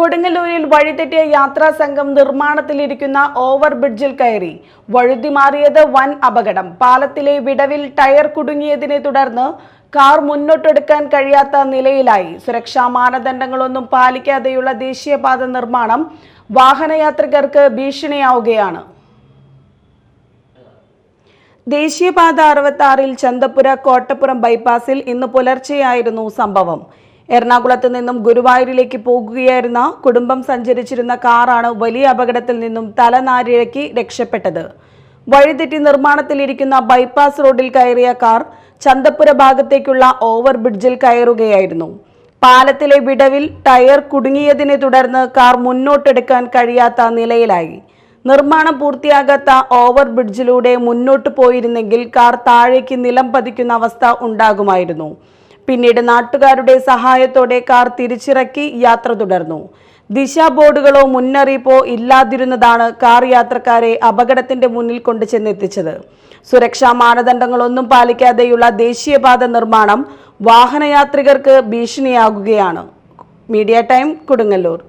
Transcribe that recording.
കൊടുങ്ങല്ലൂരിൽ വഴിതെറ്റിയ യാത്രാ സംഘം നിർമ്മാണത്തിലിരിക്കുന്ന ഓവർ ബ്രിഡ്ജിൽ കയറി വഴുതിമാറിയത് വൻ അപകടം. പാലത്തിലെ വിടവിൽ ടയർ കുടുങ്ങിയതിനെ തുടർന്ന് കാർ മുന്നോട്ടെടുക്കാൻ കഴിയാത്ത നിലയിലായി. സുരക്ഷാ മാനദണ്ഡങ്ങളൊന്നും പാലിക്കാതെയുള്ള ദേശീയപാത നിർമ്മാണം വാഹനയാത്രികർക്ക് ഭീഷണിയാവുകയാണ്. ദേശീയപാത അറുപത്തി ആറിൽ ചന്തപ്പുര കോട്ടപ്പുറം ബൈപ്പാസിൽ ഇന്ന് പുലർച്ചെയായിരുന്നു സംഭവം. എറണാകുളത്ത് നിന്നും ഗുരുവായൂരിലേക്ക് പോകുകയായിരുന്ന കുടുംബം സഞ്ചരിച്ചിരുന്ന കാറാണ് വലിയ അപകടത്തിൽ നിന്നും തലനാരിഴക്കി രക്ഷപ്പെട്ടത്. വഴിതെറ്റി നിർമ്മാണത്തിലിരിക്കുന്ന ബൈപ്പാസ് റോഡിൽ കയറിയ കാർ ചന്തപ്പുര ഭാഗത്തേക്കുള്ള ഓവർ ബ്രിഡ്ജിൽ കയറുകയായിരുന്നു. പാലത്തിലെ വിടവിൽ ടയർ കുടുങ്ങിയതിനെ തുടർന്ന് കാർ മുന്നോട്ടെടുക്കാൻ കഴിയാത്ത നിലയിലായി. നിർമ്മാണം പൂർത്തിയാകാത്ത ഓവർ ബ്രിഡ്ജിലൂടെ മുന്നോട്ട് പോയിരുന്നെങ്കിൽ കാർ താഴേക്ക് നിലം പതിക്കുന്ന അവസ്ഥ ഉണ്ടാകുമായിരുന്നു. പിന്നീട് നാട്ടുകാരുടെ സഹായത്തോടെ കാർ തിരിച്ചിറക്കി യാത്ര തുടർന്നു. ദിശാ ബോർഡുകളോ മുന്നറിയിപ്പോ ഇല്ലാതിരുന്നതാണ് കാർ യാത്രക്കാരെ അപകടത്തിന്റെ മുന്നിൽ കൊണ്ടു ചെന്നെത്തിച്ചത്. സുരക്ഷാ മാനദണ്ഡങ്ങളൊന്നും പാലിക്കാതെയുള്ള ദേശീയപാത നിർമ്മാണം വാഹനയാത്രികർക്ക് ഭീഷണിയാകുകയാണ്. Media time Kodungallur.